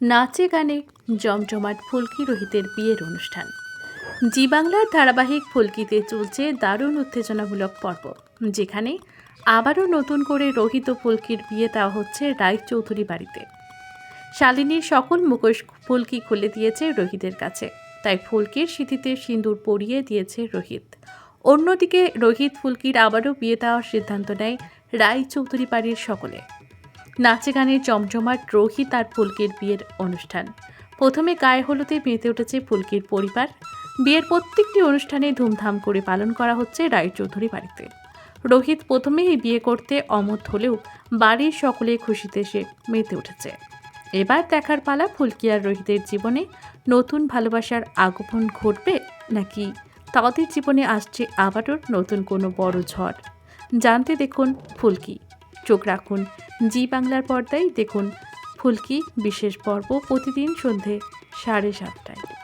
নাচে গানে জমজমাট ফুলকি রোহিতের বিয়ের অনুষ্ঠান। জি বাংলার ধারাবাহিক ফুলকিতে চলছে দারুণ উত্তেজনামূলক পর্ব, যেখানে আবারও নতুন করে রোহিত ও ফুলকির বিয়ে দেওয়া হচ্ছে রায়চৌধুরী বাড়িতে। শালিনীর সকল মুখোশ ফুলকি খুলে দিয়েছে রোহিতের কাছে, তাই ফুলকির স্মৃতিতে সিঁদুর পরিয়ে দিয়েছে রোহিত। অন্যদিকে রোহিত ফুলকির আবারও বিয়ে দেওয়ার সিদ্ধান্ত নেয় রায়চৌধুরী বাড়ির সকলে। নাচে গানে জমজমাট রোহিত আর ফুলকির বিয়ের অনুষ্ঠান। প্রথমে গায়ে হলুদে মেতে উঠেছে ফুলকির পরিবার। বিয়ের প্রত্যেকটি অনুষ্ঠানে ধুমধাম করে পালন করা হচ্ছে রায়চৌধুরী বাড়িতে। রোহিত প্রথমেই বিয়ে করতে অমত হলেও বাড়ির সকলে খুশিতে সে মেতে উঠেছে। এবার দেখার পালা ফুলকি আর রোহিতের জীবনে নতুন ভালোবাসার আগমন ঘটবে নাকি তাদের জীবনে আসছে আবারও নতুন কোনো বড় ঝড়? জানতে দেখুন ফুলকি। চোখ রাখুন। জি বাংলার পর্দায় দেখুন ফুলকি বিশেষ পর্ব প্রতিদিন সন্ধে সাড়ে সাতটায়।